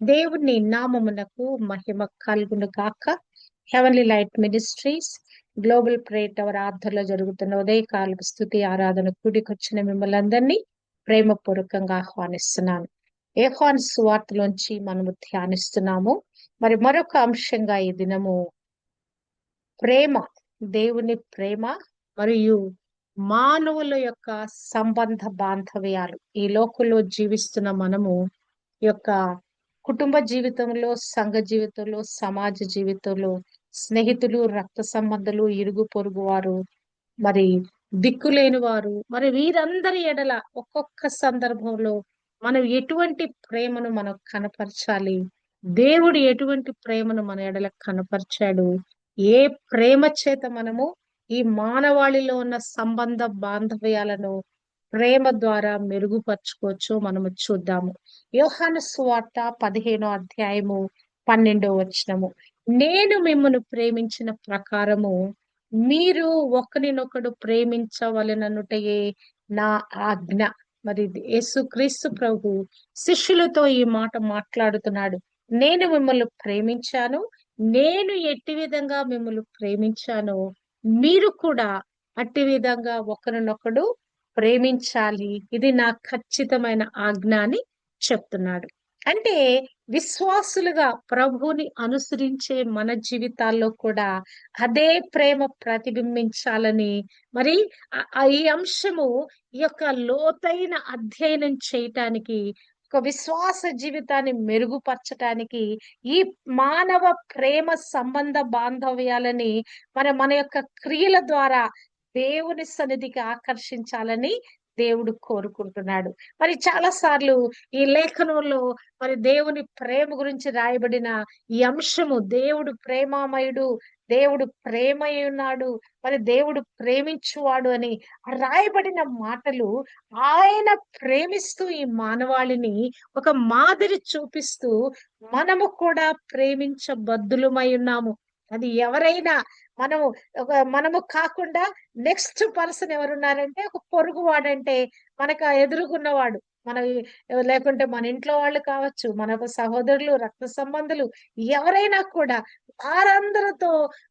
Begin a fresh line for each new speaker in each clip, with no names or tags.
దేవుని నామమునకు మహిమ కలుగును గాక. Heavenly light ministries global prayer tower ఆర్థర్లో జరుగుతున్న ఉదయకాలపు స్థుతి ఆరాధన కూడికొచ్చిన మిమ్మల్ని అందరినీ ప్రేమపూర్వకంగా ఆహ్వానిస్తున్నాను. ఏహాన్ సువార్తలోంచి మనము ధ్యానిస్తున్నాము. మరి మరొక అంశంగా ఈ దినము ప్రేమ దేవుని ప్రేమ మరియు మానవుల యొక్క సంబంధ బాంధవ్యాలు. ఈ లోకంలో జీవిస్తున్న మనము యొక్క కుటుంబ జీవితంలో సంఘ జీవితంలో సమాజ జీవితంలో స్నేహితులు రక్త సంబంధాలు ఇరుగు పొరుగు వారు మరి దిక్కులేని వారు మరి వీరందరి ఎడల ఒక్కొక్క సందర్భంలో మనం ఎటువంటి ప్రేమను మనం కనపరచాలి? దేవుడు ఎటువంటి ప్రేమను మన ఎడల కనపరిచాడు? ఏ ప్రేమ చేత మనము ఈ మానవాళిలో ఉన్న సంబంధ బాంధవ్యాలను ప్రేమ ద్వారా మెరుగుపరచుకోవచ్చు మనము చూద్దాము. యోహాన సువార్త పదిహేనో అధ్యాయము పన్నెండో వచనము. నేను మిమ్మల్ని ప్రేమించిన ప్రకారము మీరు ఒకరినొకడు ప్రేమించవలననుటయే నా ఆజ్ఞ. మరి యేసుక్రీస్తు ప్రభు శిష్యులతో ఈ మాట మాట్లాడుతున్నాడు. నేను మిమ్మల్ని ప్రేమించాను నేను ఎట్టి విధంగా మిమ్మల్ని ప్రేమించాను మీరు కూడా అట్టి విధంగా ఒకరినొకడు ప్రేమించాలి. ఇది నా ఖచ్చితమైన ఆజ్ఞ అని చెప్తున్నాడు. అంటే విశ్వాసులుగా ప్రభువుని అనుసరించే మన జీవితాల్లో కూడా అదే ప్రేమ ప్రతిబింబించాలని మరి ఈ అంశము ఈ యొక్క లోతైన అధ్యయనం చేయటానికి ఒక విశ్వాస జీవితాన్ని మెరుగుపరచటానికి ఈ మానవ ప్రేమ సంబంధ బాంధవ్యాలని మన మన యొక్క క్రియల ద్వారా దేవుని సన్నిధికి ఆకర్షించాలని దేవుడు కోరుకుంటున్నాడు. మరి చాలా సార్లు ఈ లేఖనంలో మరి దేవుని ప్రేమ గురించి రాయబడిన ఈ అంశము దేవుడు ప్రేమామయుడు దేవుడు ప్రేమై ఉన్నాడు మరి దేవుడు ప్రేమించువాడు అని రాయబడిన మాటలు ఆయన ప్రేమిస్తూ ఈ మానవాళిని ఒక మాదిరి చూపిస్తూ మనము కూడా ప్రేమించబద్దులమై ఉన్నాము. అది ఎవరైనా మనము ఒక మనము కాకుండా నెక్స్ట్ పర్సన్ ఎవరున్నారంటే ఒక పొరుగు వాడంటే మనకు ఎదురుకున్నవాడు మన లేకుంటే మన ఇంట్లో వాళ్ళు కావచ్చు మన సహోదరులు రక్త సంబంధులు ఎవరైనా కూడా వారందరితో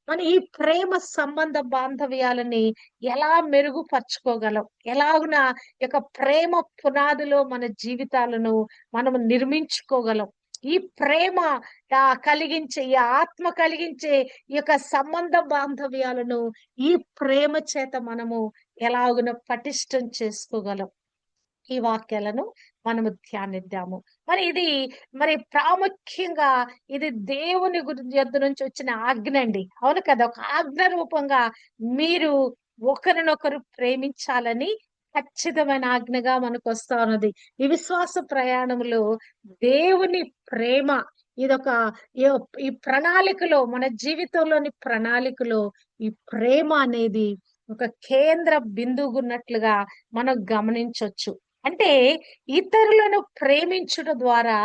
మన ఈ ప్రేమ సంబంధ బాంధవ్యాలని ఎలా మెరుగుపరచుకోగలం? ఎలాగున యొక్క ప్రేమ పునాదిలో మన జీవితాలను మనం నిర్మించుకోగలం? ఈ ప్రేమ కలిగించే ఈ ఆత్మ కలిగించే ఈ యొక్క సంబంధ బాంధవ్యాలను ఈ ప్రేమ చేత మనము ఎలాగున పటిష్టం చేసుకోగలం. ఈ వాక్యాలను మనము ధ్యానిద్దాము. మరి ఇది మరి ప్రాముఖ్యంగా ఇది దేవుని యొద్ద నుంచి వచ్చిన ఆజ్ఞ అండి. అవును కదా? ఒక ఆజ్ఞ రూపంగా మీరు ఒకరినొకరు ప్రేమించాలని ఖచ్చితమైన ఆజ్ఞగా మనకు వస్తా ఉన్నది. ఈ విశ్వాస ప్రయాణంలో దేవుని ప్రేమ ఇదొక ఈ ప్రణాళికలో మన జీవితంలోని ప్రణాళికలో ఈ ప్రేమ అనేది ఒక కేంద్ర బిందువున్నట్లుగా మనం గమనించవచ్చు అంటే ఇతరులను ప్రేమించుట ద్వారా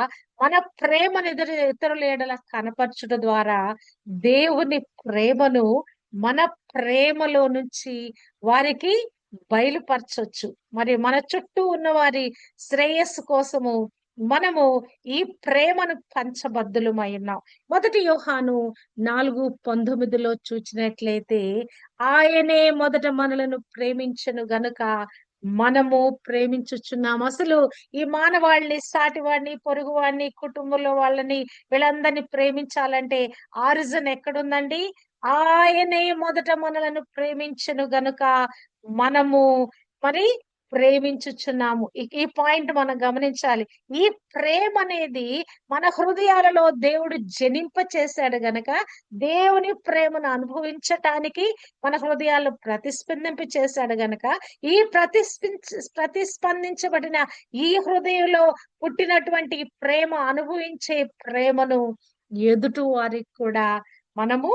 మన ప్రేమను ఎదురు ఇతరుల ఎడల కనపరచుట ద్వారా దేవుని ప్రేమను మన ప్రేమలో నుంచి వారికి బయలుపరచొచ్చు. మరి మన చుట్టూ ఉన్న వారి శ్రేయస్సు కోసము మనము ఈ ప్రేమను పంచబద్దులమై ఉన్నాం. మొదటి యోహాను నాలుగు పంతొమ్మిదిలో చూచినట్లయితే ఆయనే మొదట మనలను ప్రేమించను గనుక మనము ప్రేమించుచున్నాం. అసలు ఈ మానవాళ్ళని సాటివాడిని పొరుగువాడిని కుటుంబంలో వాళ్ళని వీళ్ళందరినీ ప్రేమించాలంటే ఆరిజన్ ఎక్కడుందండి? ఆయనే మొదట మనలను ప్రేమించను గనుక మనము మరి ప్రేమించుచున్నాము. ఈ పాయింట్ మనం గమనించాలి. ఈ ప్రేమ అనేది మన హృదయాలలో దేవుడు జనింప చేశాడు గనక దేవుని ప్రేమను అనుభవించటానికి మన హృదయాల్లో ప్రతిస్పందింప చేశాడు గనక ఈ ప్రతిస్పించ ప్రతిస్పందించబడిన ఈ హృదయంలో పుట్టినటువంటి ప్రేమ అనుభవించే ప్రేమను ఎదుటి వారికి కూడా మనము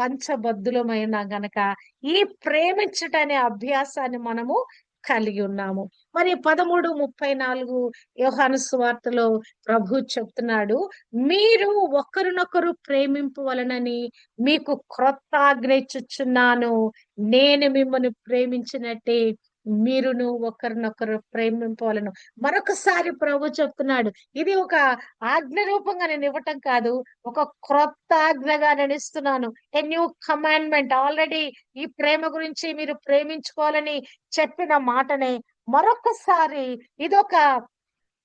పంచబద్దులమైన గనక ఈ ప్రేమించటనే అభ్యాసాన్ని మనము కలిగి ఉన్నాము. మరి పదమూడు ముప్పై నాలుగు యోహాను సువార్తలో ప్రభు చెప్తున్నాడు మీరు ఒకరినొకరు ప్రేమింపవలనని మీకు క్రొత్త ఆజ్ఞ నేను మిమ్మల్ని ప్రేమించినట్టే మీరును ఒకరినొకరు ప్రేమింపవలను. మరొకసారి ప్రభు చెప్తున్నాడు ఇది ఒక ఆజ్ఞ రూపంగా నేను ఇవ్వటం కాదు ఒక క్రొత్త ఆజ్ఞగా నేను ఇస్తున్నాను. ఏ న్యూ కమాండ్మెంట్ ఆల్రెడీ ఈ ప్రేమ గురించి మీరు ప్రేమించుకోవాలని చెప్పిన మాటనే మరొకసారి ఇదొక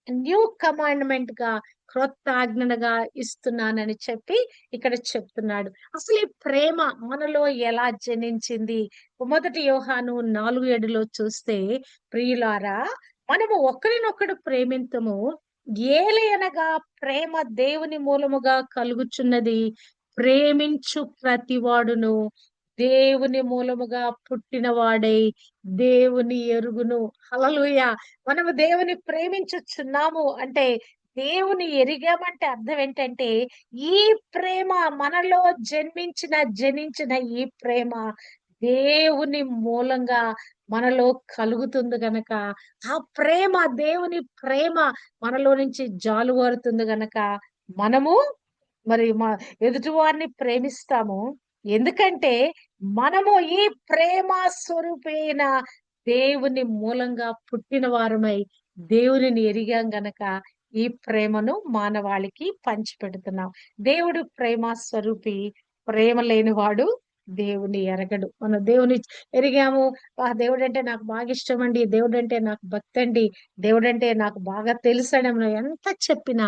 న్యూ కమాండ్మెంట్గా క్రొత్త ఆజ్ఞనగా ఇస్తున్నానని చెప్పి ఇక్కడ చెప్తున్నాడు. అసలు ఈ ప్రేమ మనలో ఎలా జనించింది? మొదటి యోహాను నాలుగు ఏడులో చూస్తే ప్రియులారా మనము ఒకరినొకడు ప్రేమింతము. ఏలయనగా ప్రేమ దేవుని మూలముగా కలుగుచున్నది. ప్రేమించు ప్రతివాడును. దేవుని మూలముగా పుట్టినవాడై దేవుని ఎరుగును. హలలుయ మనము దేవుని ప్రేమించుచున్నాము అంటే దేవుని ఎరిగామంటే అర్థం ఏంటంటే ఈ ప్రేమ మనలో జన్మించిన జనించిన ఈ ప్రేమ దేవుని మూలంగా మనలో కలుగుతుంది గనక. ఆ ప్రేమ దేవుని ప్రేమ మనలో నుంచి జాలువారుతుంది గనక మనము మరి మా ఎదుటివారిని ప్రేమిస్తాము. ఎందుకంటే మనము ఈ ప్రేమ స్వరూపైన దేవుని మూలంగా పుట్టిన వారమై దేవునిని ఎరిగాం గనక ఈ ప్రేమను మానవాళికి పంచిపెడుతున్నాం. దేవుడు ప్రేమ స్వరూపి ప్రేమ లేనివాడు దేవుని ఎరగడు. మనం దేవుని ఎరిగాము ఆ దేవుడు అంటే నాకు బాగా ఇష్టం అండి దేవుడు అంటే నాకు భక్తి అండి దేవుడు అంటే నాకు బాగా తెలుసని మనం ఎంత చెప్పినా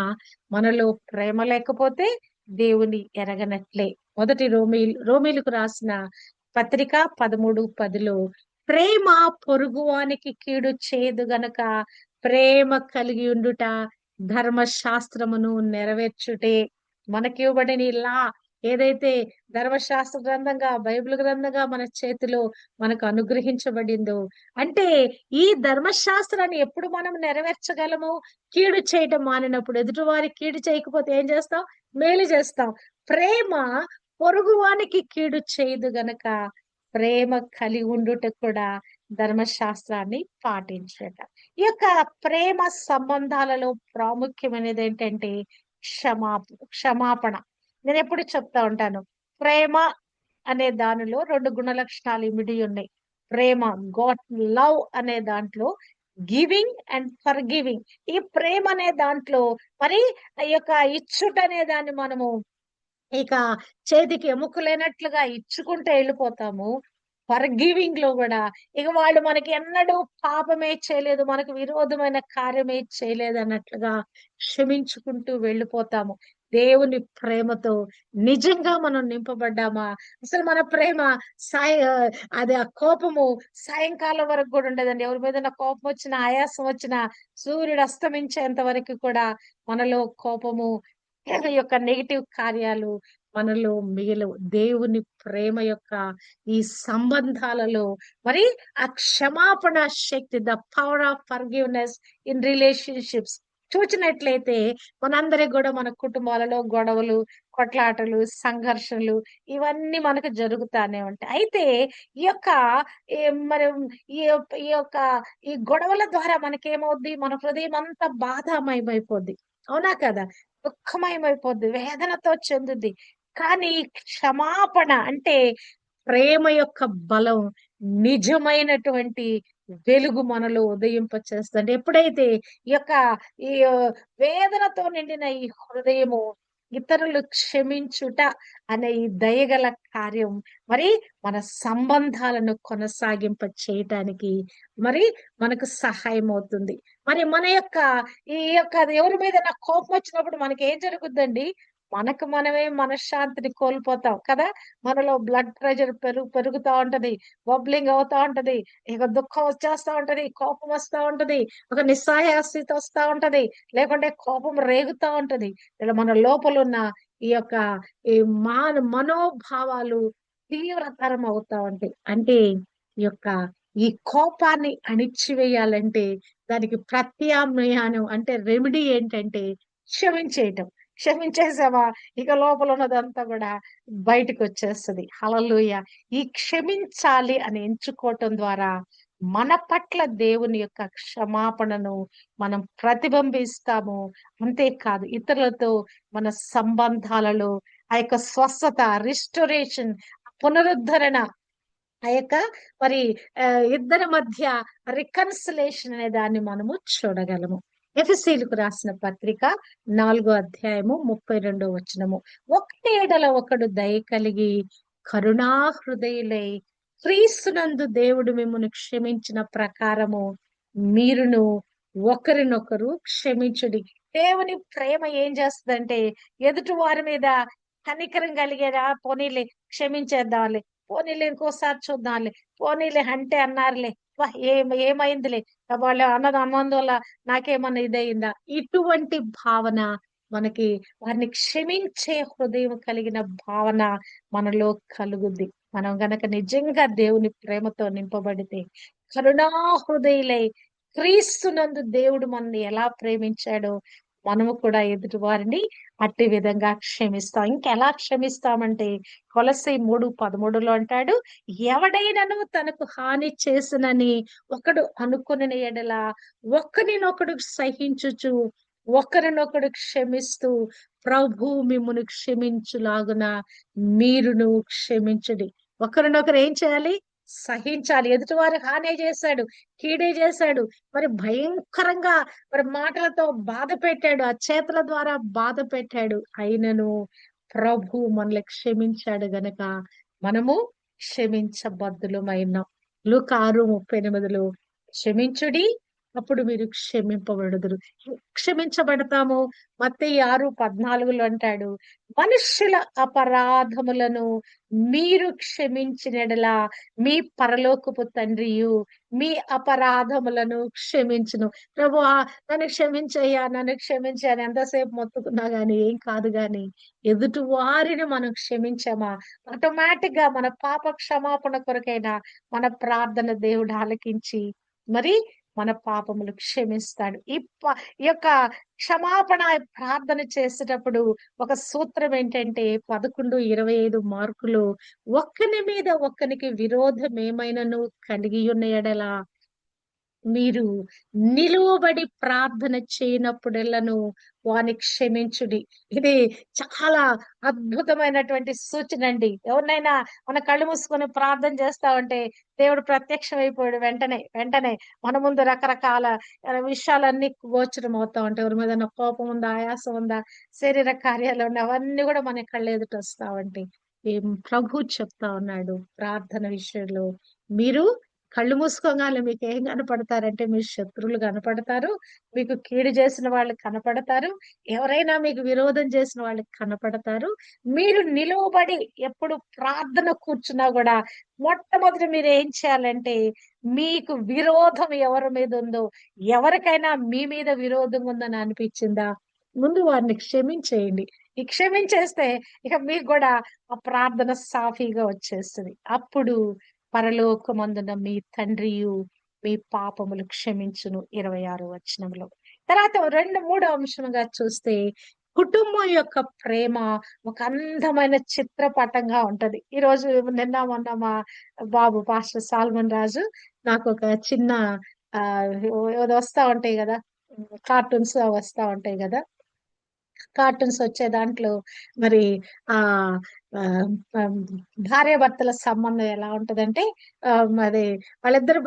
మనలో ప్రేమ లేకపోతే దేవుని ఎరగనట్లే. మొదటి రోమిల్ రోమిలకు రాసిన పత్రిక పదమూడు పదిలో ప్రేమ పొరుగువానికి కీడు చేయదు గనక ప్రేమ కలిగి ఉండుట ధర్మశాస్త్రమును నెరవేర్చుటే. మనకివ్వబడిన లా ఏదైతే ధర్మశాస్త్ర గ్రంథంగా బైబిల్ గ్రంథంగా మన చేతిలో మనకు అనుగ్రహించబడిందో అంటే ఈ ధర్మశాస్త్రాన్ని ఎప్పుడు మనం నెరవేర్చగలము? కీడు చేయటం మానినప్పుడు ఎదుటివారి కీడు చేయకపోతే ఏం చేస్తాం? మేలు చేస్తాం. ప్రేమ పొరుగువానికి కీడు చేయదు గనక ప్రేమ కలిగి ఉండుట కూడా ధర్మశాస్త్రాన్ని పాటించట. ఈ యొక్క ప్రేమ సంబంధాలలో ప్రాముఖ్యమైనది ఏంటంటే క్షమా క్షమాపణ. నేను ఎప్పుడు చెప్తా ఉంటాను. ప్రేమ అనే దానిలో రెండు గుణ లక్షణాలు ఇమిడి ఉన్నాయి. ప్రేమ గాట్ లవ్ అనే దాంట్లో గివింగ్ అండ్ ఫర్ గివింగ్ ఈ ప్రేమ అనే దాంట్లో మరి ఈ యొక్క ఇచ్చుట అనే దాన్ని మనము ఇక చేతికి ఎముకలేనట్లుగా ఇచ్చుకుంటూ వెళ్ళిపోతాము. ఫర్ గివింగ్లో కూడా ఇక వాళ్ళు మనకి ఎన్నడూ పాపమే చేయలేదు మనకు విరోధమైన కార్యమే చేయలేదు అన్నట్లుగా క్షమించుకుంటూ వెళ్ళిపోతాము. దేవుని ప్రేమతో నిజంగా మనం నింపబడ్డామా? అసలు మన ప్రేమ సాయ అది ఆ కోపము సాయంకాలం వరకు కూడా ఉండదండి. ఎవరి మీద కోపం వచ్చిన ఆయాసం వచ్చిన సూర్యుడు అస్తమించేంత వరకు కూడా మనలో కోపము యొక్క నెగిటివ్ కార్యాలు మనలో మిగిలి దేవుని ప్రేమ యొక్క ఈ సంబంధాలలో మరి ఆ క్షమాపణ శక్తి the power of forgiveness in relationships చూచినట్లయితే మనందరికి కూడా మన కుటుంబాలలో గొడవలు కొట్లాటలు సంఘర్షణలు ఇవన్నీ మనకు జరుగుతానే ఉంటాయి. అయితే ఈ యొక్క మరి ఈ ఈ యొక్క ఈ గొడవల ద్వారా మనకేమవుద్ది? మన హృదయం అంతా బాధామయమైపోద్ది. అవునా కదా? దుఃఖమయమైపోద్ది వేదనతో చెందుద్ది. కానీ క్షమాపణ అంటే ప్రేమ యొక్క బలం నిజమైనటువంటి వెలుగు మనలో ఉదయింప చేస్తుంది ఎప్పుడైతే ఈ యొక్క ఈ వేదనతో నిండిన ఈ హృదయము ఇతరులు క్షమించుట అనే ఈ దయగల కార్యం మరి మన సంబంధాలను కొనసాగింప చేయటానికి మరి మనకు సహాయం అవుతుంది మరి మన యొక్క ఈ యొక్క ఎవరి మీద కోపం వచ్చినప్పుడు మనకి ఏం జరుగుద్దండి? మనకు మనమే మనశ్శాంతిని కోల్పోతాం కదా? మనలో బ్లడ్ ప్రెషర్ పెరుగు పెరుగుతూ ఉంటది. బబ్లింగ్ అవుతా ఉంటది. ఇక దుఃఖం వచ్చేస్తా ఉంటది. కోపం వస్తూ ఉంటది. ఒక నిస్సహాయస్థితి వస్తూ ఉంటది. లేకుంటే కోపం రేగుతూ ఉంటది. ఇలా మన లోపల ఉన్న ఈ యొక్క ఈ మాన మనోభావాలు తీవ్రతరం అవుతా ఉంటాయి. అంటే ఈ యొక్క ఈ కోపాన్ని అణిచివేయాలంటే దానికి ప్రత్యామ్నాయం అంటే రెమెడీ ఏంటంటే క్షమించేయటం. క్షమించేసావా ఇక లోపల ఉన్నదంతా కూడా బయటకు వచ్చేస్తుంది హలలుయ ఈ క్షమించాలి అని ఎంచుకోవటం ద్వారా మన పట్ల దేవుని యొక్క క్షమాపణను మనం ప్రతిబింబిస్తాము. అంతేకాదు ఇతరులతో మన సంబంధాలలో ఆ యొక్క స్వస్థత రిస్టోరేషన్ పునరుద్ధరణ ఆ యొక్క మరి ఇద్దరి మధ్య రికన్సిలేషన్ అనే దాన్ని మనము చూడగలము. ఎఫ్ఎస్సీలకు రాసిన పత్రిక నాలుగో అధ్యాయము ముప్పై రెండో వచనము. ఒకటి ఏడల ఒకడు దయ కలిగి కరుణాహృదయులై క్రీస్తునందు దేవుడు మిమ్మల్ని క్షమించిన ప్రకారము మీరును ఒకరినొకరు క్షమించుడి. దేవుని ప్రేమ ఏం చేస్తుందంటే ఎదుటి వారి మీద కనికరం కలిగేదా? పోనీలే క్షమించేద్దాంలే. పోనీలే ఇంకోసారి చూద్దాంలే. పోనీలే అంటే అన్నారులే. ఏమైందిలే? వాళ్ళ అన్నది అన్నందువల్ల నాకేమన్నా ఇదయిందా? ఇటువంటి భావన మనకి వారిని క్షమించే హృదయం కలిగిన భావన మనలో కలుగుద్ది. మనం గనక నిజంగా దేవుని ప్రేమతో నింపబడితే కరుణా హృదయులై క్రీస్తునందు దేవుడు మనల్ని ఎలా ప్రేమించాడో మనము కూడా ఎదుటి వారిని అట్టి విధంగా క్షమిస్తాం. ఇంకెలా క్షమిస్తామంటే కొలసి మూడు పదమూడులో అంటాడు ఎవడైనను తనకు హాని చేసినని ఒకడు అనుకుని ఎడల ఒకరినొకడు సహించుచు ఒకరినొకడు క్షమిస్తూ ప్రభు మిమ్మును క్షమించులాగున మీరును క్షమించుడి. ఒకరినొకరు ఏం చేయాలి? సహించాలి. ఎదుటివారు హానే చేశాడు కీడే చేశాడు మరి భయంకరంగా మరి మాటలతో బాధ పెట్టాడు ఆ చేతుల ద్వారా బాధ పెట్టాడు. అయినను ప్రభు మనల్ని క్షమించాడు గనక మనము క్షమించబద్దులమైన. లుకారు ముప్పై ఎనిమిదిలో క్షమించుడి అప్పుడు మీరు క్షమింపబడదురు. క్షమించబడతాము. మత్తే ఆరు పద్నాలుగులో అంటాడు. మనుష్యుల అపరాధములను మీరు క్షమించినడలా మీ పరలోకపు తండ్రియు మీ అపరాధములను క్షమించును. ప్రభు నన్ను క్షమించయ్యా నన్ను క్షమించాను ఎంతసేపు మొత్తుకున్నా గాని ఏం కాదు గాని ఎదుటి వారిని మనం క్షమించామా? ఆటోమేటిక్గా మన పాప క్షమాపణ కొరకైనా మన ప్రార్థన దేవుడు ఆలకించి మరి మన పాపములు క్షమిస్తాడు. ఈ ఈ యొక్క క్షమాపణ ప్రార్థన చేసేటప్పుడు ఒక సూత్రం ఏంటంటే పదకొండు ఇరవై ఐదు మార్కులు ఒక్కని మీద ఒక్కనికి విరోధం ఏమైనా కలిగి ఉన్న ఎడల మీరు నిలువబడి ప్రార్థన చేయనప్పుడెల్లను వాని క్షమించుడి. ఇది చాలా అద్భుతమైనటువంటి సూచన అండి. ఎవరినైనా మన కళ్ళు మూసుకొని ప్రార్థన చేస్తా ఉంటే దేవుడు ప్రత్యక్షం అయిపోయాడు వెంటనే వెంటనే మన ముందు రకరకాల విషయాలన్నీ గోచరం అవుతా ఉంటాయి. ఎవరి మీద కోపం ఉందా ఆయాసం ఉందా శరీర కార్యాలు ఉన్నాయి అవన్నీ కూడా మన కళ్ళ ఎదుట వస్తా ఉంటాయి. ఏం ప్రభు చెప్తా ఉన్నాడు ప్రార్థన విషయంలో మీరు కళ్ళు మూసుకోగానే మీకు ఏం కనపడతారంటే మీ శత్రువులు కనపడతారు మీకు కీడు చేసిన వాళ్ళు కనపడతారు ఎవరైనా మీకు విరోధం చేసిన వాళ్ళకి కనపడతారు. మీరు నిలువబడి ఎప్పుడు ప్రార్థన కూర్చున్నా కూడా మొట్టమొదటి మీరు ఏం చేయాలంటే మీకు విరోధం ఎవరి మీద ఉందో ఎవరికైనా మీ మీద విరోధం ఉందని అనిపించిందా? ముందు వారిని క్షమించేయండి. ఈ క్షమించేస్తే ఇక మీకు కూడా ఆ ప్రార్థన సాఫీగా వచ్చేస్తుంది. అప్పుడు పరలోకమందున మీ తండ్రియు మీ పాపములు క్షమించును. ఇరవై ఆరు వచనంలో. తర్వాత రెండు మూడో అంశంగా చూస్తే కుటుంబం యొక్క ప్రేమ ఒక అందమైన చిత్రపటంగా ఉంటది. ఈ రోజు నిన్న మొన్న మా బాబు పాస్టర్ సాల్మన్ రాజు నాకు ఒక చిన్న ఆ వస్తా ఉంటాయి కదా కార్టూన్స్ వస్తా ఉంటాయి కదా. కార్టూన్స్ వచ్చే దాంట్లో మరి ఆ భార్యాభర్తల సంబంధం ఎలా ఉంటదంటే ఆ, మరి వాళ్ళిద్దరు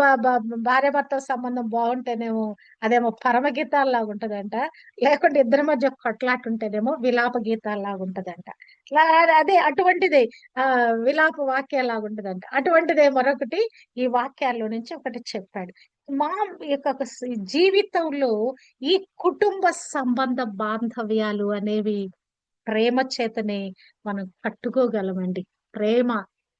భార్యాభర్తల సంబంధం బాగుంటేనేమో అదేమో పరమ గీతాల్లాగా ఉంటదంట. లేకుంటే ఇద్దరి మధ్య కొట్లాట ఉంటేనేమో విలాప గీతాల్లాగా ఉంటదంట. అదే అటువంటిదే ఆ విలాప వాక్యాలాగా ఉంటదంట. అటువంటిదే మరొకటి ఈ వాక్యాల్లో నుంచి ఒకటి చెప్పాడు. మా యొక్క జీవితంలో ఈ కుటుంబ సంబంధ బాంధవ్యాలు అనేవి ప్రేమ చేతనే మనం కట్టుకోగలమండి. ప్రేమ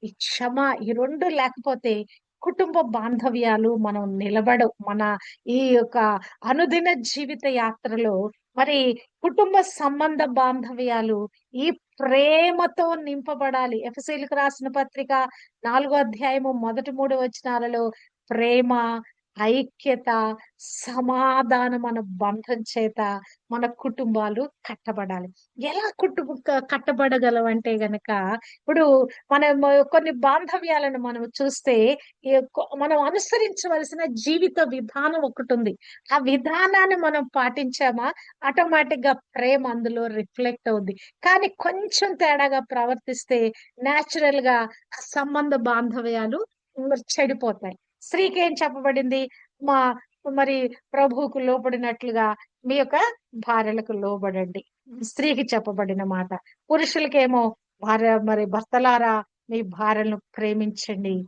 ఈ క్షమ ఈ రెండు లేకపోతే కుటుంబ బాంధవ్యాలు మనం నిలబడవు. మన ఈ యొక్క అనుదిన జీవిత యాత్రలో మరి కుటుంబ సంబంధ బాంధవ్యాలు ఈ ప్రేమతో నింపబడాలి. ఎఫ్సీలకు రాసిన పత్రిక నాలుగో అధ్యాయము మొదటి మూడు వచనాలలో ప్రేమ ఐక్యత సమాధానం మన బంధం చేత మన కుటుంబాలు కట్టబడాలి. ఎలా కుటుంబ కట్టబడగలవంటే గనక ఇప్పుడు మనం కొన్ని బాంధవ్యాలను మనం చూస్తే మనం అనుసరించవలసిన జీవిత విధానం ఒకటి ఉంది ఆ విధానాన్ని మనం పాటించామా? ఆటోమేటిక్గా ప్రేమ అందులో రిఫ్లెక్ట్ అవుద్ది. కానీ కొంచెం తేడాగా ప్రవర్తిస్తే న్యాచురల్గా సంబంధ బాంధవ్యాలు చెడిపోతాయి. స్త్రీకి ఏం చెప్పబడింది? మా మరి ప్రభువుకు లోబడినట్లుగా మీ యొక్క భార్యలకు లోబడండి. స్త్రీకి చెప్పబడిన మాట. పురుషులకేమో భార్య మరి భర్తలారా మీ భార్యలను ప్రేమించండి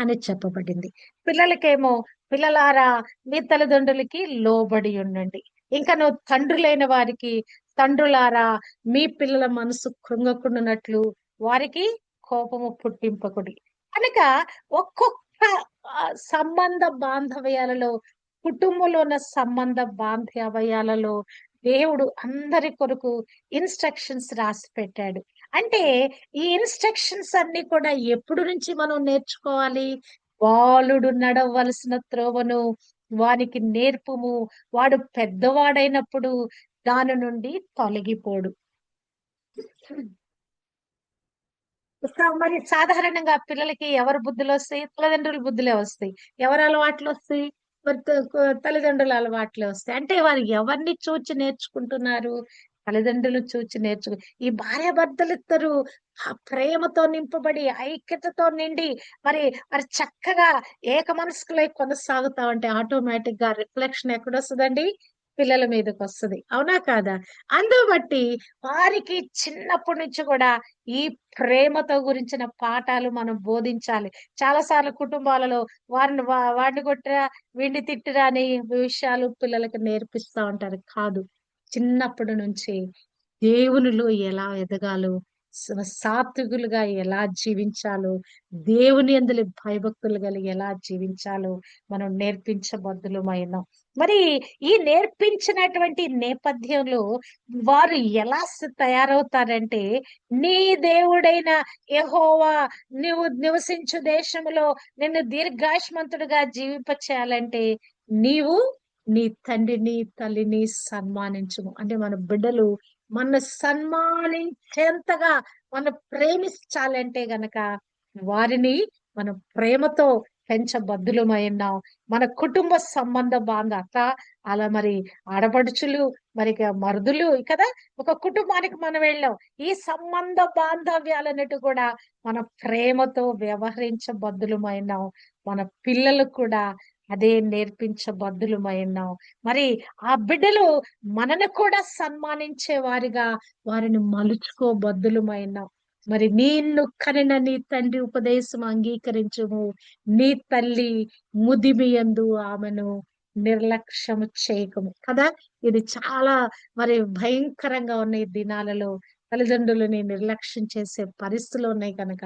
అని చెప్పబడింది. పిల్లలకేమో పిల్లలారా మీ తల్లిదండ్రులకి లోబడి ఉండండి. ఇంకా నువ్వు తండ్రులైన వారికి తండ్రులారా మీ పిల్లల మనసు కృంగకుండానట్లు వారికి కోపము పుట్టింపకుడి. కనుక ఒక్కొక్క సంబంధ బాంధవ్యాలలో కుటుంబంలో ఉన్న సంబంధ బాంధవ్యాలలో దేవుడు అందరి కొరకు ఇన్స్ట్రక్షన్స్ రాసి పెట్టాడు. అంటే ఈ ఇన్స్ట్రక్షన్స్ అన్ని కూడా ఎప్పుడు నుంచి మనం నేర్చుకోవాలి? బాలుడు నడవలసిన త్రోవను వానికి నేర్పుము వాడు పెద్దవాడైనప్పుడు దాని నుండి తొలగిపోడు. మరి సాధారణంగా పిల్లలకి ఎవరి బుద్ధులు వస్తాయి? తల్లిదండ్రుల బుద్ధులే వస్తాయి. ఎవరి అలవాట్లు వస్తాయి? మరి తల్లిదండ్రుల అలవాట్లే వస్తాయి. అంటే వారు ఎవరిని చూచి నేర్చుకుంటున్నారు? తల్లిదండ్రులు చూచి నేర్చుకు ఈ భార్యాభర్తలు ఆ ప్రేమతో నింపబడి ఐక్యతతో నిండి మరి మరి చక్కగా ఏక మనసుకులై కొనసాగుతా ఉంటే ఆటోమేటిక్గా రిఫ్లెక్షన్ ఎక్కడొస్తుందండి? పిల్లల మీదకి వస్తుంది అవునా కాదా? అందుబట్టి వారికి చిన్నప్పటి నుంచి కూడా ఈ ప్రేమతో గురించిన పాఠాలు మనం బోధించాలి. చాలా సార్లు కుటుంబాలలో వారిని వా- వాడిని కొట్టిరా వీడిని తిట్టిరా అని విషయాలు పిల్లలకు నేర్పిస్తా ఉంటారు. కాదు చిన్నప్పటి నుంచి దేవునిలో ఎలా ఎదగాలో సాత్వికులుగా ఎలా జీవించాలో దేవుని అందులో భయభక్తులు కలిగి ఎలా జీవించాలో మనం నేర్పించబద్దులమైనాం మరి ఈ నేర్పించినటువంటి నేపథ్యంలో వారు ఎలా తయారవుతారంటే నీ దేవుడైన యహోవా నువ్వు నివసించు దేశంలో నిన్ను దీర్ఘాశ్మంతుడుగా జీవింప చేయాలంటే నీవు నీ తండ్రిని తల్లిని సన్మానించము. అంటే మన బిడ్డలు మన సన్మానించేంతగా మనం ప్రేమించాలంటే గనక వారిని మనం ప్రేమతో పెంచబద్దులమై ఉన్నాం మన కుటుంబ సంబంధ బాంధ అలా మరి ఆడపడుచులు మరి మరుదులు కదా ఒక కుటుంబానికి మనం వెళ్ళాం. ఈ సంబంధ బాంధవ్యాలన్నట్టు కూడా మన ప్రేమతో వ్యవహరించబద్దులమై ఉన్నాం మన పిల్లలకు కూడా అదే నేర్పించబద్దులమై మరి ఆ బిడ్డలు మనను కూడా సన్మానించే వారిగా వారిని మలుచుకోబద్దులమై ఉన్నాం మరి నిన్ను కనిన నీ తండ్రి ఉపదేశం అంగీకరించుము. నీ తల్లి ముదిమియందు ఆమెను నిర్లక్ష్యము చేయకము. కదా? ఇది చాలా మరి భయంకరంగా ఉన్న ఈ దినాలలో. తల్లిదండ్రులని నిర్లక్ష్యం చేసే పరిస్థితులు ఉన్నాయి కనుక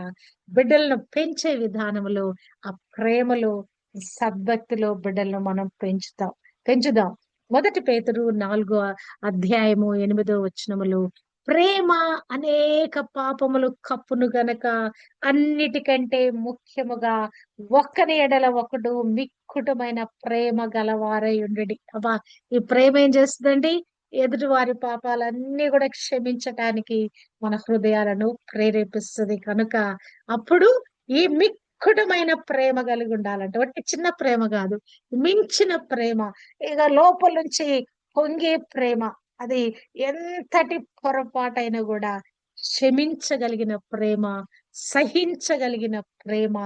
బిడ్డలను పెంచే విధానంలో ఆ ప్రేమలో సద్భక్తిలో బిడ్డలను మనం పెంచుతాం. పెంచుదాం. మొదటి పేతురు నాలుగో అధ్యాయము ఎనిమిదో వచనములు. ప్రేమ అనేక పాపములు కప్పును గనక అన్నిటికంటే ముఖ్యముగా ఒక్కని ఎడల ఒకడు మిక్కుటమైన ప్రేమ గలవారై ఉండడి. అబ్బా ఈ ప్రేమ ఏం చేస్తుందండి? ఎదుటి వారి పాపాలన్నీ కూడా క్షమించటానికి మన హృదయాలను ప్రేరేపిస్తుంది. కనుక అప్పుడు ఈ మిక్కుటమైన ప్రేమ కలిగి ఉండాలంటే ఒకటి చిన్న ప్రేమ కాదు మించిన ప్రేమ. ఇక లోపల నుంచి పొంగే ప్రేమ. అది ఎంతటి పొరపాటైనా కూడా క్షమించగలిగిన ప్రేమ సహించగలిగిన ప్రేమ.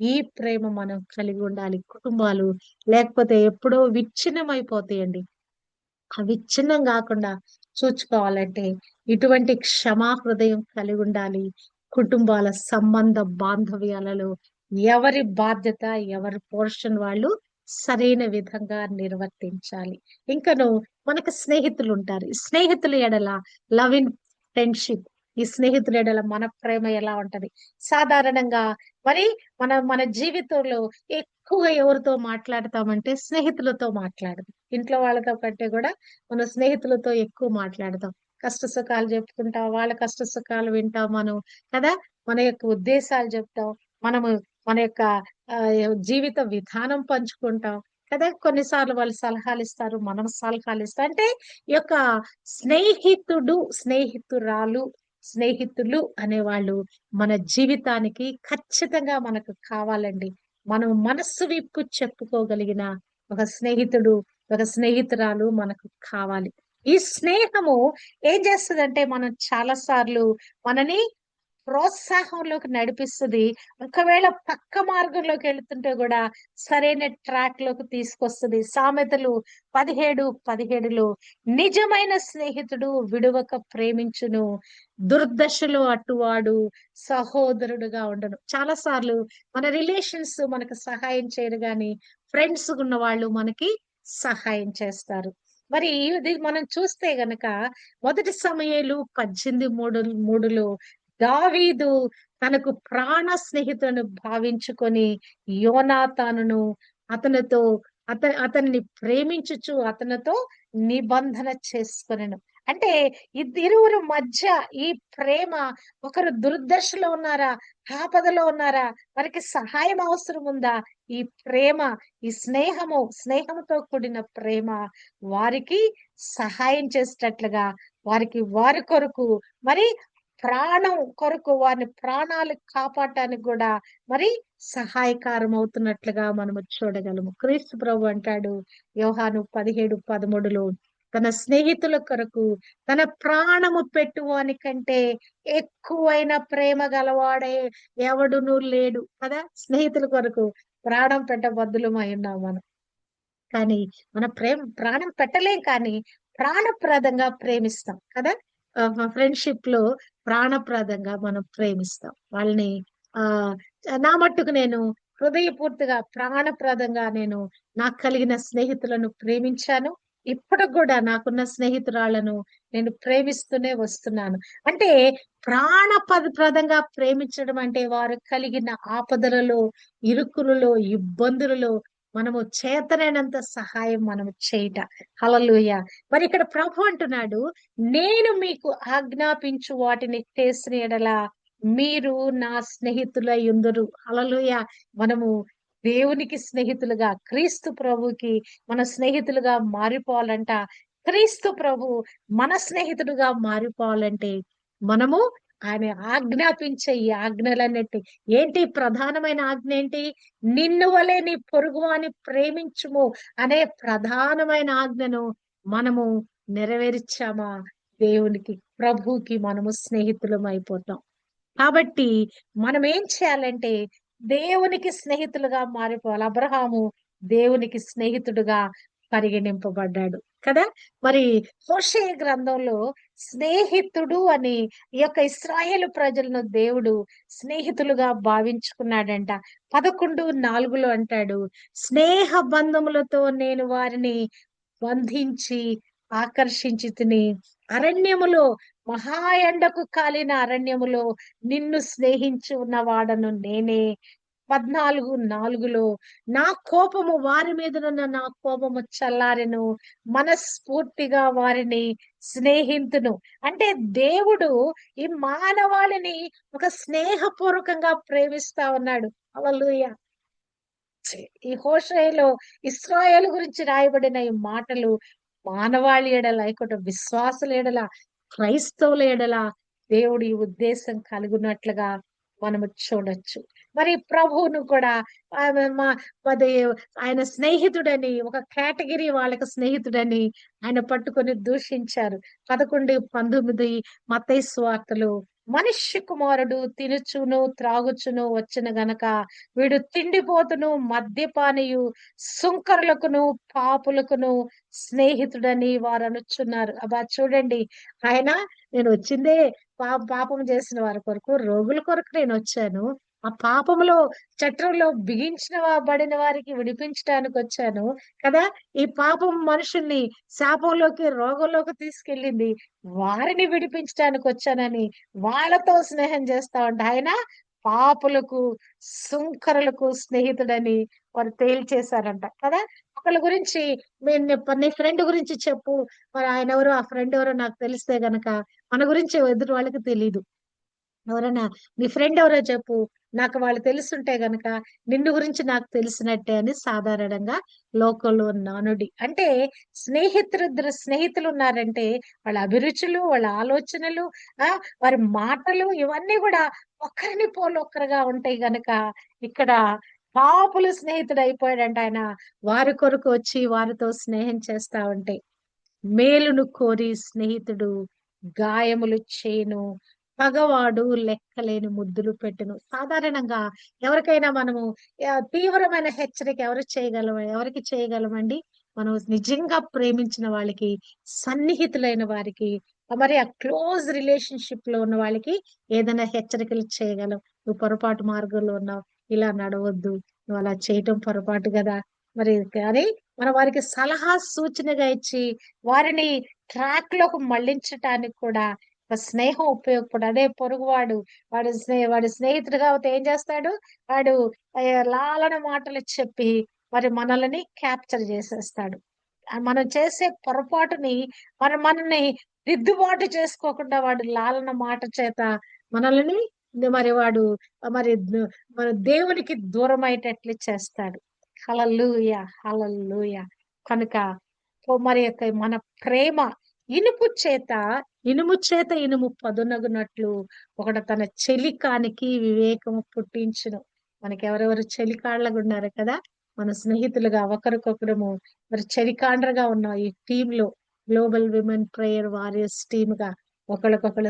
ఈ ప్రేమ మనం కలిగి ఉండాలి కుటుంబాలు. లేకపోతే ఎప్పుడో విచ్ఛిన్నం అయిపోతాయండి ఆ విచ్ఛిన్నం కాకుండా చూసుకోవాలంటే ఇటువంటి క్షమా హృదయం కలిగి ఉండాలి. కుటుంబాల సంబంధ బాంధవ్యాలలో ఎవరి బాధ్యత ఎవరి పోర్షన్ వాళ్ళు సరైన విధంగా నిర్వర్తించాలి. ఇంకను మనకు స్నేహితులు ఉంటారు. స్నేహితుల ఎడల లవ్ ఇన్ ఫ్రెండ్షిప్ ఈ స్నేహితుల ఎడల మన ప్రేమ ఎలా ఉంటది? సాధారణంగా మరి మన మన జీవితంలో ఎక్కువగా ఎవరితో మాట్లాడతామంటే స్నేహితులతో మాట్లాడదు ఇంట్లో వాళ్ళతో కంటే కూడా మన స్నేహితులతో ఎక్కువ మాట్లాడతాం. కష్ట సుఖాలు చెప్పుకుంటాం వాళ్ళ కష్ట సుఖాలు వింటాం మనం కదా? మన యొక్క ఉద్దేశాలు చెప్తాం మనము మన యొక్క జీవిత విధానం పంచుకుంటాం కదా? కొన్నిసార్లు వాళ్ళు సలహాలు ఇస్తారు మనం సలహాలు ఇస్తాం. అంటే ఈ యొక్క స్నేహితుడు స్నేహితురాలు స్నేహితులు అనేవాళ్ళు మన జీవితానికి ఖచ్చితంగా మనకు కావాలండి. మనం మనస్సు విప్పు చెప్పుకోగలిగిన ఒక స్నేహితుడు ఒక స్నేహితురాలు మనకు కావాలి. ఈ స్నేహము ఏం చేస్తుందంటే మనం చాలా సార్లు మనని ప్రోత్సాహంలోకి నడిపిస్తుంది. ఒకవేళ పక్క మార్గంలోకి వెళుతుంటే కూడా సరైన ట్రాక్లోకి తీసుకొస్తుంది. సామెతలు పదిహేడు పదిహేడులో నిజమైన స్నేహితుడు విడువక ప్రేమించును. దుర్దశలు అటువాడు సహోదరుడుగా ఉండను. చాలా సార్లు మన రిలేషన్స్ మనకు సహాయం చేయరు కానీ ఫ్రెండ్స్ ఉన్న వాళ్ళు మనకి సహాయం చేస్తారు. మరి ఇది మనం చూస్తే గనక మొదటి సమయాలు పద్దెనిమిది మూడు మూడులో దావీదు తనకు ప్రాణ స్నేహితులను భావించుకొని యోనాతానును అతనితో అత అతన్ని ప్రేమించుచు అతనితో నిబంధన చేసుకొనెను. అంటే ఇరువురు మధ్య ఈ ప్రేమ ఒకరు దుర్దశలో ఉన్నారా ఆపదలో ఉన్నారా వారికి సహాయం అవసరం ఉందా ఈ ప్రేమ ఈ స్నేహము స్నేహంతో కూడిన ప్రేమ వారికి సహాయం చేసేటట్లుగా వారికి వారి కొరకు మరి ప్రాణం కొరకు వారిని ప్రాణాలు కాపాడటానికి కూడా మరి సహాయకారం అవుతున్నట్లుగా మనము చూడగలము. క్రీస్తు ప్రభు అంటాడు యోహాను పదిహేడు పదమూడులో తన స్నేహితుల కొరకు తన ప్రాణము పెట్టువాని కంటే ఎక్కువైన ప్రేమ గలవాడే ఎవడును లేడు కదా. స్నేహితుల కొరకు ప్రాణం పెట్టబద్దులమై ఉన్నాం మనం. కానీ మన ప్రేమ ప్రాణం పెట్టలేం కానీ ప్రాణప్రదంగా ప్రేమిస్తాం కదా. ఫ్రెండ్షిప్లో ప్రాణప్రదంగా మనం ప్రేమిస్తాం. వాళ్ళని ఆ నా మట్టుకు నేను హృదయపూర్తిగా ప్రాణప్రదంగా నేను నాకు కలిగిన స్నేహితులను ప్రేమించాను. ఇప్పటికి కూడా నాకున్న స్నేహితురాళ్ళను నేను ప్రేమిస్తూనే వస్తున్నాను. అంటే ప్రాణప్రదంగా ప్రేమించడం అంటే వారు కలిగిన ఆపదలలో ఇరుకులలో ఇబ్బందులలో మనము చేతనైనంత సహాయం మనము చేయట. హలలుయ మరి ఇక్కడ ప్రభు అంటున్నాడు నేను మీకు ఆజ్ఞాపించు వాటిని చేసిన ఎడల మీరు నా స్నేహితుల ఎందరు హలలుయ మనము దేవునికి స్నేహితులుగా క్రీస్తు ప్రభుకి మన స్నేహితులుగా మారిపోవాలంట. క్రీస్తు ప్రభు మన స్నేహితుడుగా మారిపోవాలంటే మనము ఆయన ఆజ్ఞాపించే ఈ ఆజ్ఞలన్నిటి ఏంటి ప్రధానమైన ఆజ్ఞ ఏంటి? నిన్ను వలే నీ పొరుగు అని ప్రేమించుము అనే ప్రధానమైన ఆజ్ఞను మనము నెరవేర్చామా? దేవునికి ప్రభుకి మనము స్నేహితులం అయిపోతాం. కాబట్టి మనం ఏం చేయాలంటే దేవునికి స్నేహితులుగా మారిపోవాలి. అబ్రహాము దేవునికి స్నేహితుడుగా పరిగణింపబడ్డాడు. కదా? మరి హోషే గ్రంథంలో స్నేహితుడు అని ఈ యొక్క ఇస్రాయేల్ ప్రజలను దేవుడు స్నేహితులుగా భావించుకున్నాడంట. పదకొండు నాలుగులో అంటాడు స్నేహ బంధములతో నేను వారిని బంధించి ఆకర్షించి తిని అరణ్యములో మహాయండకు కాలిన అరణ్యములో నిన్ను స్నేహించి ఉన్నవాడను నేనే పద్నాలుగు నాలుగులో నా కోపము వారి మీదనున్న నా కోపము చల్లారెను. మనస్ఫూర్తిగా వారిని స్నేహితును. అంటే దేవుడు ఈ మానవాళిని ఒక స్నేహపూర్వకంగా ప్రేమిస్తా ఉన్నాడు. అలలుయ ఈ హోషయలో ఇస్రాయేల్ గురించి రాయబడిన ఈ మాటలు మానవాళి ఎడల లేకుంటే విశ్వాసుల ఎడల క్రైస్తవుల ఎడల దేవుడు ఈ ఉద్దేశం కలుగునట్లుగా మనము చూడొచ్చు. మరి ప్రభువును కూడా అది ఆయన స్నేహితుడని ఒక కేటగిరీ వాళ్ళకి స్నేహితుడని ఆయన పట్టుకొని దూషించారు. పదకొండు పంతొమ్మిది మతై స్వార్తలు. మనుష్య కుమారుడు తినుచును త్రాగుచును వచ్చిన గనక వీడు తిండిపోతును మద్యపానియు సుంకరులకును పాపులకును స్నేహితుడని వారు అనుచున్నారు. అబ్బా చూడండి ఆయన నేను వచ్చిందే పాపం చేసిన వారి కొరకు రోగుల కొరకు నేను వచ్చాను. ఆ పాపంలో చట్టంలో బిగించిన పడిన వారికి విడిపించడానికి వచ్చాను కదా. ఈ పాపం మనుషుల్ని శాపంలోకి రోగంలోకి తీసుకెళ్ళింది. వారిని విడిపించడానికి వచ్చానని వాళ్ళతో స్నేహం చేస్తా ఉంటే ఆయన పాపులకు సుంకరులకు స్నేహితుడని వారు తేల్చేశారంట కదా. ఒకళ్ళ గురించి నీ ఫ్రెండ్ గురించి చెప్పు. మరి ఆయన ఎవరు? ఆ ఫ్రెండ్ ఎవరో నాకు తెలిస్తే గనక మన గురించి ఎదురు వాళ్ళకి తెలియదు ఎవరైనా నీ ఫ్రెండ్ ఎవరో చెప్పు. నాకు వాళ్ళు తెలుసుంటే గనక నిన్ను గురించి నాకు తెలిసినట్టే అని సాధారణంగా లోకంలో నానుడి అంటే స్నేహితులు స్నేహితులు ఉన్నారంటే వాళ్ళ అభిరుచులు వాళ్ళ ఆలోచనలు ఆ వారి మాటలు ఇవన్నీ కూడా ఒకరిని పోలొక్కరుగా ఉంటాయి గనక ఇక్కడ పాపులు స్నేహితుడు అయిపోయాడంట ఆయన. వారి కొరకు వచ్చి వారితో స్నేహం చేస్తా ఉంటే మేలును కోరి స్నేహితుడు గాయములు చేయను. పగవాడు లెక్కలేని ముద్దులు పెట్టును. సాధారణంగా ఎవరికైనా మనము తీవ్రమైన హెచ్చరిక ఎవరు చేయగలం ఎవరికి చేయగలమండి? మనం నిజంగా ప్రేమించిన వాళ్ళకి సన్నిహితులైన వారికి మరి ఆ క్లోజ్ రిలేషన్షిప్లో ఉన్న వాళ్ళకి ఏదైనా హెచ్చరికలు చేయగలం. నువ్వు పొరపాటు మార్గంలో ఉన్నావు ఇలా నడవద్దు నువ్వు అలా చేయటం పొరపాటు కదా మరి కానీ మనం వారికి సలహా సూచనగా ఇచ్చి వారిని ట్రాక్లోకి మళ్ళించటానికి కూడా స్నేహం ఉపయోగపడు అదే పొరుగువాడు వాడు స్నే వాడి స్నేహితుడుగా అవుతే ఏం చేస్తాడు? వాడు లాలన మాటలు చెప్పి మరి మనల్ని క్యాప్చర్ చేసేస్తాడు. మనం చేసే పొరపాటుని మన మనల్ని దిద్దుబాటు చేసుకోకుండా వాడు లాలన మాట చేత మనల్ని మరి వాడు మరి మన దేవునికి దూరం అయ్యేటట్లు చేస్తాడు. Hallelujah hallelujah. కనుక ఓ మరి యొక్క మన ప్రేమ ఇనుపు చేత ఇనుము చేత ఇనుము పదునగునట్లు ఒకడు తన చెలికానికి వివేకము పుట్టించును. మనకి ఎవరెవరు ఉన్నారు కదా? మన స్నేహితులుగా ఒకరికొకరము. మరి చెలికాండ్రగా ఉన్నాం ఈ టీమ్లో గ్లోబల్ విమెన్ ప్రేయర్ వారియర్స్ టీమ్గా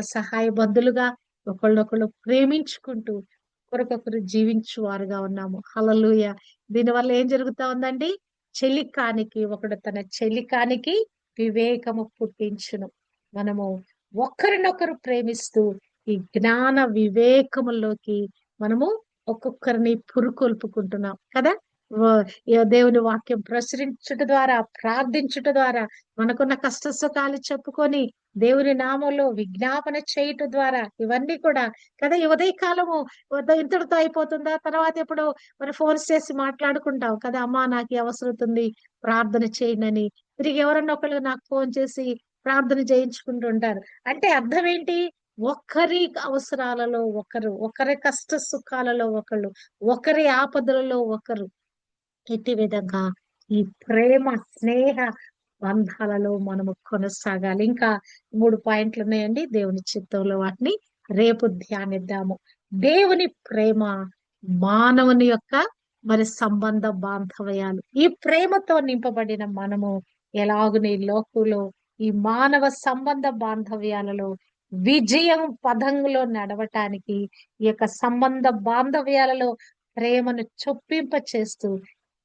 సహాయ బంధులుగా ఒకళ్ళొకళ్ళు ప్రేమించుకుంటూ ఒకరికొకరు జీవించు వారుగా ఉన్నాము. హలలుయ దీనివల్ల ఏం జరుగుతా ఉందండి? చెలికానికి ఒకడు తన చెలికానికి వివేకము పుట్టించును. మనము ఒకరినొకరు ప్రేమిస్తూ ఈ జ్ఞాన వివేకములోకి మనము ఒక్కొక్కరిని పురుకొల్పుకుంటున్నాం కదా? దేవుని వాక్యం ప్రచురించుట ద్వారా ప్రార్థించుట ద్వారా మనకున్న కష్ట సుఖాలు చెప్పుకొని దేవుని నామంలో విజ్ఞాపన చేయుట ద్వారా ఇవన్నీ కూడా కదా? ఉదయ కాలము ఇంతటితో అయిపోతుందా? తర్వాత ఎప్పుడు మరి ఫోన్స్ చేసి మాట్లాడుకుంటాం కదా? అమ్మా నాకు అవసరం ఉంది ప్రార్థన చేయనని తిరిగి ఎవరన్నా ఒకళ్ళు నాకు ఫోన్ చేసి ప్రార్థన చేయించుకుంటూ ఉంటారు. అంటే అర్థం ఏంటి? ఒకరి అవసరాలలో ఒకరు ఒకరి కష్ట సుఖాలలో ఒకరు ఒకరి ఆపదలలో ఒకరు. ఇట్టి విధంగా ఈ ప్రేమ స్నేహ బంధాలలో మనము కొనసాగాలి. ఇంకా మూడు పాయింట్లు ఉన్నాయండి. దేవుని చిత్తంలో వాటిని రేపు ధ్యానిద్దాము. దేవుని ప్రేమ మానవుని యొక్క మరి సంబంధ బాంధవ్యాలు. ఈ ప్రేమతో నింపబడిన మనము ఎలాగుని లోకంలో ఈ మానవ సంబంధ బాంధవ్యాలలో విజయం పదంలో నడవటానికి ఈ యొక్క సంబంధ బాంధవ్యాలలో ప్రేమను చొప్పింప చేస్తూ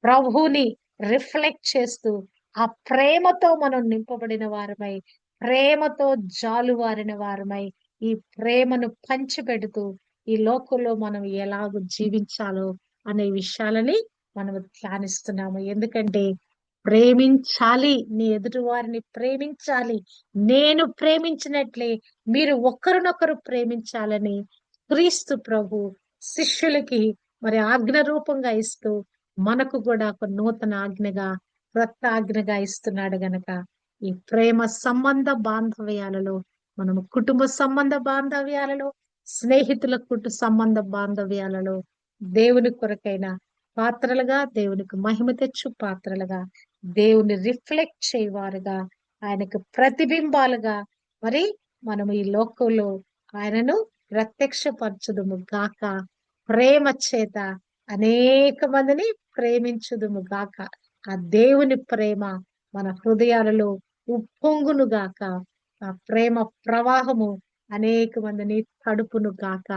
ప్రభువుని రిఫ్లెక్ట్ చేస్తూ ఆ ప్రేమతో మనం నింపబడిన వారమై ప్రేమతో జాలువారిన వారమై ఈ ప్రేమను పంచిపెడుతూ ఈ లోకంలో మనం ఎలాగ జీవించాలో అనే విషయాలని మనం ధ్యానిస్తున్నాము. ఎందుకంటే ప్రేమించాలి. నీ ఎదుటి వారిని ప్రేమించాలి. నేను ప్రేమించినట్లే మీరు ఒకరినొకరు ప్రేమించాలని క్రీస్తు ప్రభు శిష్యులకి మరి ఆజ్ఞ రూపంగా ఇస్తూ మనకు కూడా ఒక నూతన ఆజ్ఞగా క్రొత్త ఆజ్ఞగా ఇస్తున్నాడు గనక. ఈ ప్రేమ సంబంధ బాంధవ్యాలలో మనము కుటుంబ సంబంధ బాంధవ్యాలలో స్నేహితుల కుటు సంబంధ బాంధవ్యాలలో దేవుని కొరకైన పాత్రలుగా దేవునికి మహిమ తెచ్చు పాత్రలుగా దేవుని రిఫ్లెక్ట్ చేయవారుగా ఆయనకు ప్రతిబింబాలుగా. మరి మనం ఈ లోకంలో ఆయనను ప్రత్యక్షపరచుదుము గాక. ప్రేమ చేత అనేక మందిని ప్రేమించుదుము గాక. ఆ దేవుని ప్రేమ మన హృదయాలలో ఉప్పొంగును గాక. ఆ ప్రేమ ప్రవాహము అనేక మందిని తడుపును గాక.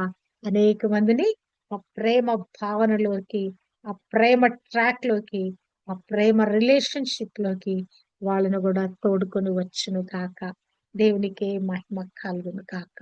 అనేక మందిని ఆ ప్రేమ భావనలోకి ఆ ప్రేమ ట్రాక్లోకి ఆ ప్రేమ రిలేషన్షిప్లోకి వాళ్ళను కూడా తోడుకొని వచ్చును కాక. దేవునికే మహిమ కలుగును కాక.